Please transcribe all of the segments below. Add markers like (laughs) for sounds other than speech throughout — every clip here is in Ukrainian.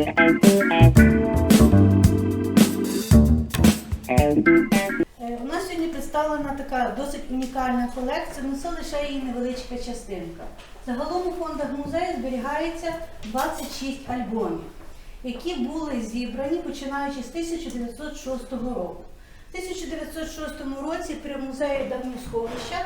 Е, У нас сьогодні представлена така досить унікальна колекція, але це лише її невеличка частинка. Загалом у фондах музею зберігається 26 альбомів, які були зібрані починаючи з 1906 року. В 1906 році при музеї давньосховища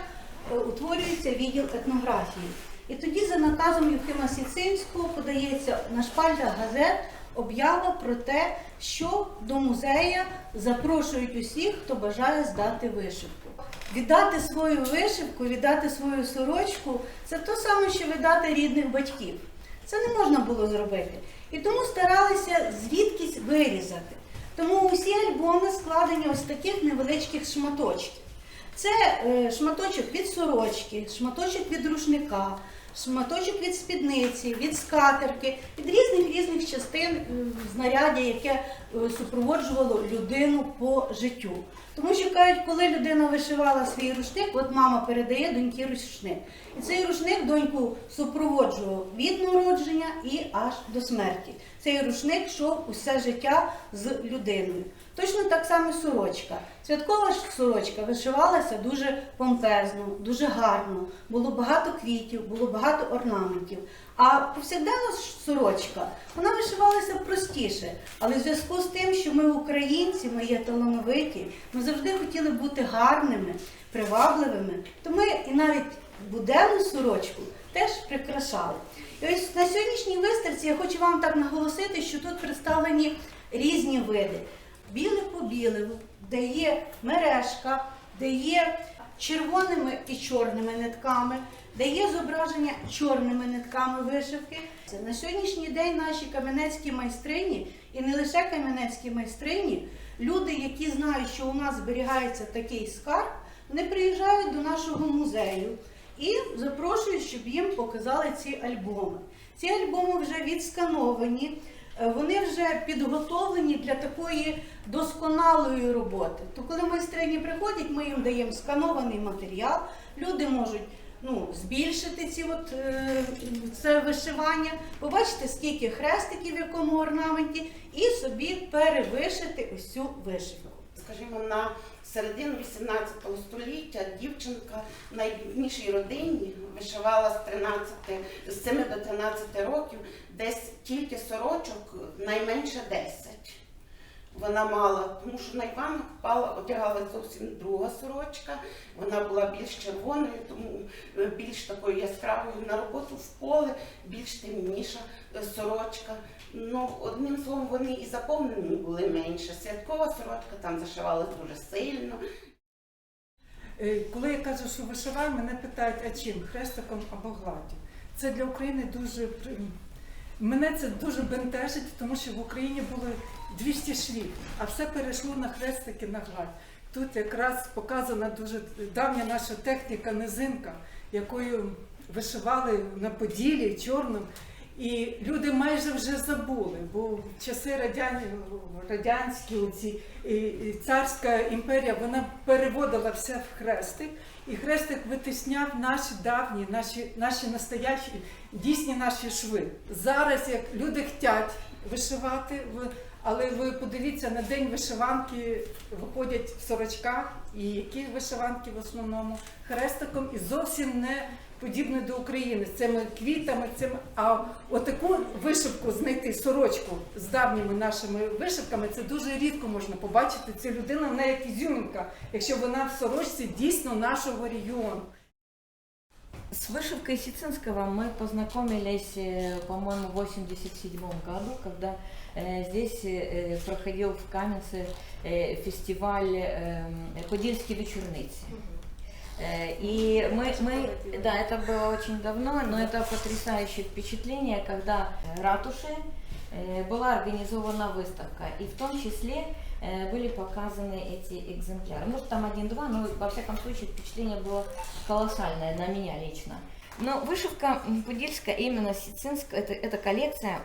е, утворюється відділ етнографії. І тоді за наказом Юхима Сіцинського подається на шпальтах газет об'ява про те, що до музея запрошують усіх, хто бажає здати вишивку. Віддати свою вишивку, віддати свою сорочку це то саме, що віддати рідних батьків. Це не можна було зробити. І тому старалися звідкись вирізати. Тому усі альбоми складені ось таких невеличких шматочків. Це е, шматочок від сорочки, шматочок від рушника, шматочок від спідниці, від скатерки, від різних різних частин знаряддя, яке е, супроводжувало людину по життю. Тому що кажуть, коли людина вишивала свій рушник, от мама передає доньки рушник. І цей рушник доньку супроводжував від народження і аж до смерті. Цей рушник йшов усе життя з людиною. Точно так само сорочка. Святкова сорочка вишивалася дуже помпезно, дуже гарно, було багато квітів, було багато орнаментів. А повсякденна сорочка вона вишивалася простіше. Але в зв'язку з тим, що ми українці, ми є талановиті, ми завжди хотіли бути гарними, привабливими, то ми і навіть буденну сорочку теж прикрашали. І ось на сьогоднішній виставці я хочу вам так наголосити, що тут представлені різні види. Біле по білому, де є мережка, де є червоними і чорними нитками, де є зображення чорними нитками вишивки. На сьогоднішній день наші кам'янецькі майстрині, і не лише кам'янецькі майстрині, люди, які знають, що у нас зберігається такий скарб, вони приїжджають до нашого музею і запрошують, щоб їм показали ці альбоми. Ці альбоми вже відскановані, вони вже підготовлені для такої досконалої роботи. То коли майстрині приходять, ми їм даємо сканований матеріал, люди можуть ну, збільшити ці от, е, це вишивання, побачити, скільки хрестиків в якому орнаменті, і собі перевишити цю вишивку. Скажімо, на середину 18 століття дівчинка в найбіднішій родині вишивала з 13, з 7 до 13 років десь тільки сорочок найменше 10. Вона мала, тому що на Івана Купала одягала зовсім друга сорочка, вона була більш червоною, тому е, більш такою яскравою на роботу в поле, більш темніша е, сорочка. Ну, одним словом, вони і заповнені були менше. Святкова сорочка там зашивалась дуже сильно. Е, Коли я кажу, що вишиваю, мене питають, а чим? Хрестиком або гладдю. Це для України дуже мене це дуже бентежить, тому що в Україні були 200 шлів, а все перейшло на хрестики на гладь. Тут якраз показана дуже давня наша техніка низинка, якою вишивали на поділі чорним. І люди майже вже забули, бо в часи радян... радянські, оці, царська імперія, вона переводила все в хрестик, і хрестик витисняв наші давні, наші, наші настоящі, дійсні наші шви. Зараз як люди хочуть вишивати, але ви подивіться, на день вишиванки виходять в сорочках, і які вишиванки в основному хрестиком і зовсім не подібне до України з цими квітами, цим. А отаку вишивку знайти сорочку з давніми нашими вишивками, це дуже рідко можна побачити. Це людина, вона як ізюмінка, якщо вона в сорочці дійсно нашого регіону. С вышивкой Сицинского мы познакомились, э, по-моему, в 87 году, когда э, здесь э, проходил в Каменце э, фестиваль э, «Подільські вечорниці». Э, И мы, мы, да, это было очень давно, но это потрясающее впечатление, когда в ратуше э, была организована выставка, и в том числе э, были показаны эти экземпляры. Может, там один-два, но во всяком случае впечатление было колоссальное на меня лично. Но вышивка м, подильская, именно сицинская, это, эта коллекция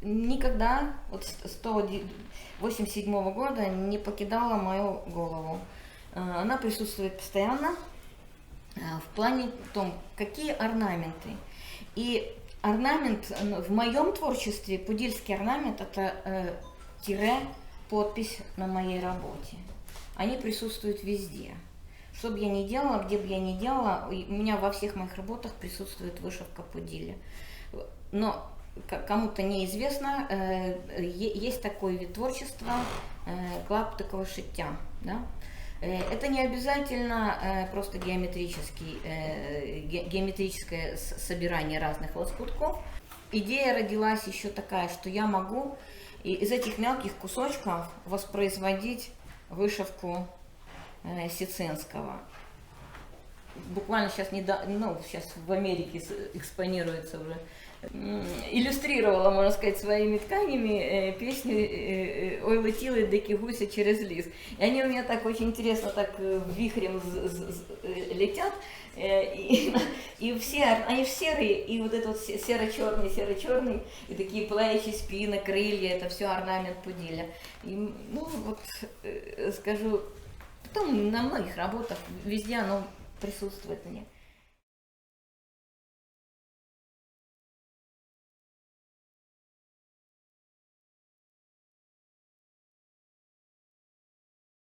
никогда, вот с 187 года, не покидала мою голову. Э, Она присутствует постоянно э, в плане том, какие орнаменты. И орнамент в моем творчестве, пудильский орнамент это э, тире, подпись на моей работе. Они присутствуют везде. Что бы я ни делала, где бы я ни делала, у меня во всех моих работах присутствует вышивка пудили. Но кому-то неизвестно, э, есть такой вид творчества э, клаптиковое шитья. Да? Э, Это не обязательно э, просто геометрический, э, ге- геометрическое собирание разных лоскутков. Идея родилась еще такая, что я могу из этих мелких кусочков воспроизводить вышивку Сицинского. Буквально сейчас, недо... ну, сейчас в Америке экспонируется уже иллюстрировала, можно сказать, своими тканями э, песню э, э, «Ой, летіли дикі гуси через ліс». И они у меня так очень интересно, так э, вихрем з- з- з- э, летят, э, и, и все, ор- они (laughs) же серые, и вот этот вот се- серо-черный, серо-черный, и такие плечи, спины, крылья, это все орнамент пудиля. И, м, ну, вот, э, скажу, потом на многих работах, везде оно присутствует у меня.